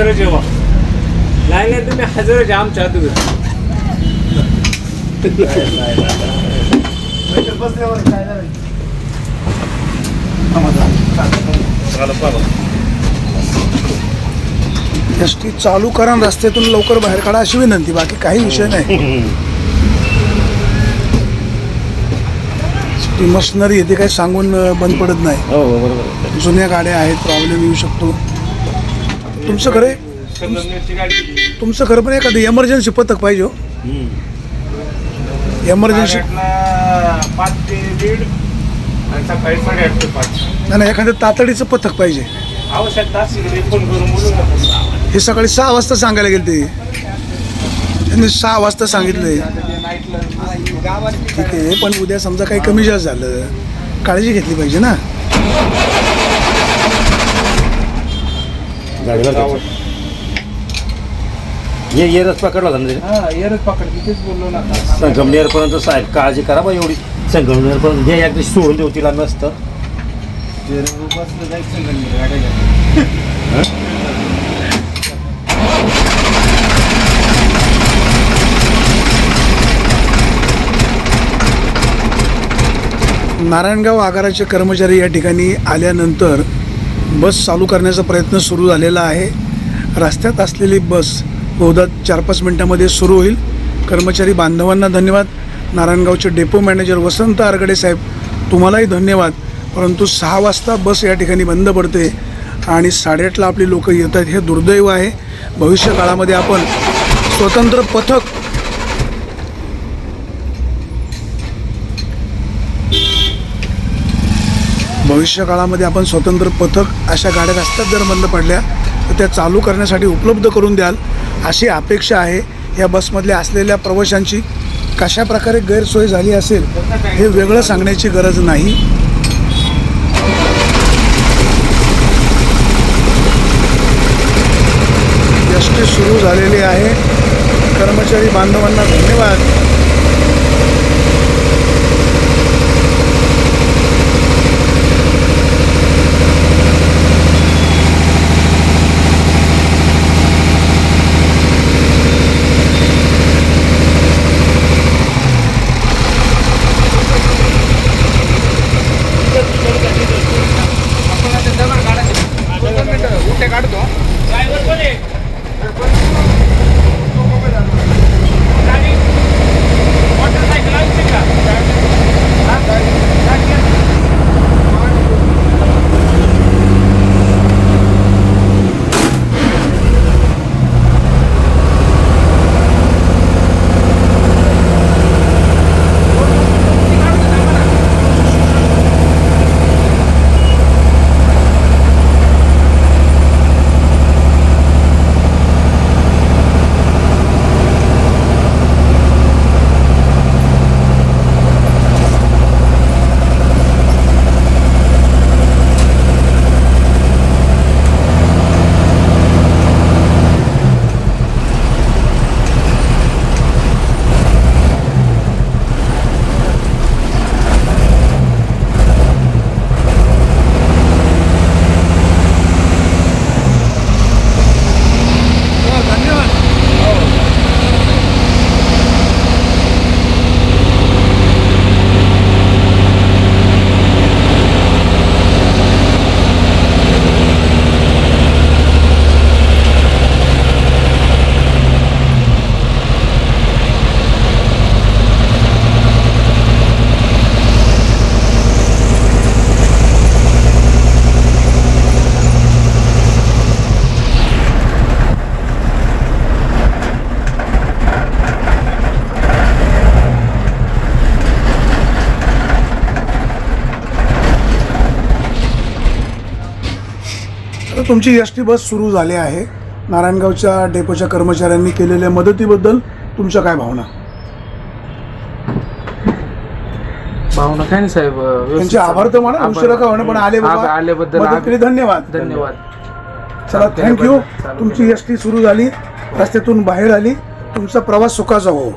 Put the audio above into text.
हजर जेव्हा. नाही नाही तुम्ही हजर जे आमच्या एस टी चालू करा रस्त्यातून लवकर बाहेर काढा अशी विनंती बाकी काही विषय नाही. ती मशिनरी येते काही सांगून बंद पडत नाही. हो हो बरोबर जुन्या गाड्या आहेत प्रॉब्लेम येऊ शकतो. तुमचं खरं आहे? तुमचं खरं पण एखादं एमर्जन्सी पथक पाहिजे हो. एमर्जन्सी पाच ते दीड आणि सकाळी साडेआठ ते पाच नाही नाही, एखादं तातडीचं पथक पाहिजे. आवश्यकता फोन करून हे सकाळी सहा वाजता सांगायला गेले ते त्यांनी सहा वाजता सांगितले ठीक आहे पण उद्या समजा काही कमी जास्त झालं काळजी घेतली पाहिजे ना. गाडीला ये ये रस पकडला होता ना त्याने? हा एरच पकड तिथेच बोललो ना संगमनेरपर्यंत साहेब काळजी करा बा एवढी. संगमनेरपर्यंत हे एकदा सोडून देऊ तिला नसतं बसलं जायचं संगमनेर गाड्या घ्या. नारायणगाव आगाराचे कर्मचारी या ठिकाणी आल्यानंतर बस चालू करण्याचा प्रयत्न सुरू झालेला आहे. रस्त्यात असलेली बस बहुधा चार पाच मिनटामध्ये सुरू होईल. कर्मचारी बांधवांना धन्यवाद. नारायणगावचे डेपो मॅनेजर वसंत आरगडे साहेब तुम्हालाही धन्यवाद. परंतु सहा वाजता बस या ठिकाणी बंद पडते आणि साडेआठला आपली लोक येत आहेत हे दुर्दैव आहे. भविष्य काळामध्ये आपण स्वतंत्र पथक भविष्यकाळामध्ये आपण स्वतंत्र पथक अशा गाड्या रस्त्यात जर बंद पडल्या तर त्या चालू करण्यासाठी उपलब्ध करून द्याल. अशी अपेक्षा आहे. या बसमधल्या असलेल्या प्रवाशांची कशा प्रकारे गैरसोय झाली असेल हे वेगळं सांगण्याची गरज नाही. एस टी सुरू झालेली आहे. कर्मचारी बांधवांना धन्यवाद. ड्रायव्हर कोण आहे मोटरसायकल आणशील का हा? गाडी घे. तर तुमची एस टी बस सुरू झाली आहे. नारायणगावच्या डेपोच्या कर्मचाऱ्यांनी केलेल्या मदतीबद्दल तुमच्या काय भावना? भावना काय नाही साहेब व्यवस्थित त्यांचे आभार तर म्हणा आभार. उशिरा का होणं पण आले आल्याबद्दल मदत केली धन्यवाद. धन्यवाद. चला थँक्यू तुमची एस टी सुरू झाली रस्त्यातून बाहेर आली. तुमचा प्रवास सुखाचा हो.